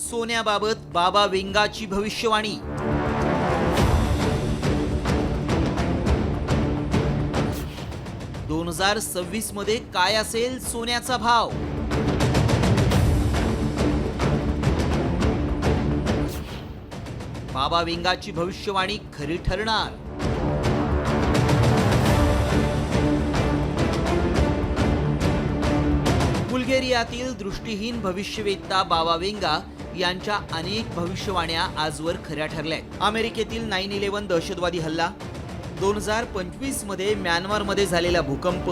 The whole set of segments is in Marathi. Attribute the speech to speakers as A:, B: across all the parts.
A: सोन्याबाबत बाबा वेंगाची भविष्यवाणी. दोन हजार सव्वीसमध्ये काय असेल सोन्याचा भाव? बाबा वेंगाची भविष्यवाणी खरी ठरणार. नायजेरियातील दृष्टीहीन भविष्यवेत्ता बाबा वेंगा यांच्या अनेक भविष्यवाण्या आजवर खऱ्या ठरल्या अमेरिकेतील नाईन इलेव्हन दहशतवादी हल्ला दोन हजार पंचवीसमध्ये म्यानमारमध्ये झालेला भूकंप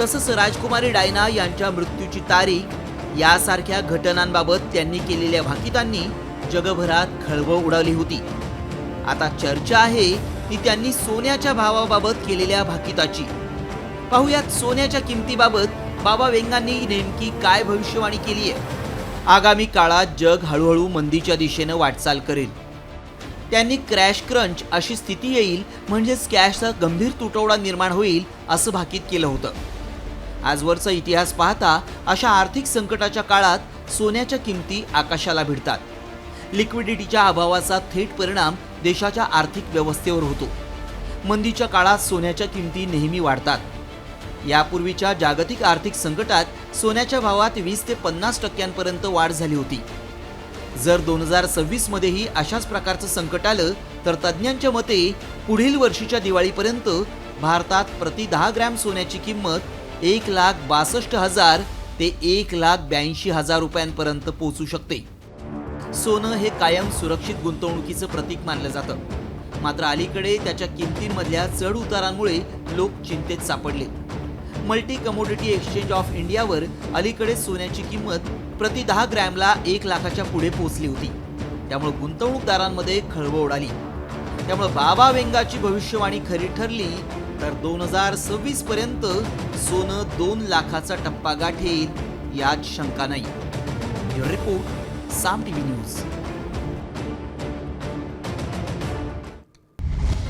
A: तसंच राजकुमारी डायना यांच्या मृत्यूची तारीख यासारख्या घटनांबाबत त्यांनी केलेल्या भाकितांनी जगभरात खळबळ उडाली होती. आता चर्चा आहे ती त्यांनी सोन्याच्या भावाबाबत केलेल्या भाकिताची. पाहुयात सोन्याच्या किमतीबाबत बाबा वेंगांनी नेमकी काय भविष्यवाणी केली आहे आगामी काळात जग हळूहळू मंदीच्या दिशेनं वाटचाल करेल. त्यांनी क्रॅश क्रंच अशी स्थिती येईल म्हणजेच कॅशचा गंभीर तुटवडा निर्माण होईल असं भाकीत केलं होतं. आजवरचा इतिहास पाहता अशा आर्थिक संकटाच्या काळात सोन्याच्या किमती आकाशाला भिडतात. लिक्विडिटीच्या अभावाचा थेट परिणाम देशाच्या आर्थिक व्यवस्थेवर होतो. मंदीच्या काळात सोन्याच्या किमती नेहमी वाढतात. यापूर्वीच्या जागतिक आर्थिक संकटात सोन्याच्या भावात वीस ते पन्नास टक्क्यांपर्यंत वाढ झाली होती. जर दोन हजार सव्वीस मध्येही अशाच प्रकारचं संकट आलं तर तज्ज्ञांच्या मते पुढील वर्षीच्या दिवाळीपर्यंत भारतात प्रति दहा ग्रॅम सोन्याची किंमत एक लाख बासष्ट हजार ते एक लाख ब्याऐंशी हजार रुपयांपर्यंत पोहोचू शकते. सोनं हे कायम सुरक्षित गुंतवणुकीचं प्रतीक मानलं जातं. मात्र अलीकडे त्याच्या किमतींमधल्या चढ उतारांमुळे लोक चिंतेत सापडले. मल्टी कमोडिटी एक्सचेंज ऑफ इंडियावर अलीकडे सोन्याची किंमत प्रति दहा ग्रॅमला एक लाखाच्या पुढे पोहोचली होती. त्यामुळे गुंतवणूकदारांमध्ये खळबळ उडाली. त्यामुळे बाबा वेंगाची भविष्यवाणी खरी ठरली तर दोन हजार सव्वीस पर्यंत सोनं दोन लाखाचा टप्पा गाठेल यात शंका नाही. Report Saam TV news.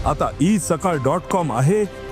B: आता ई सकाळ डॉट कॉम आहे.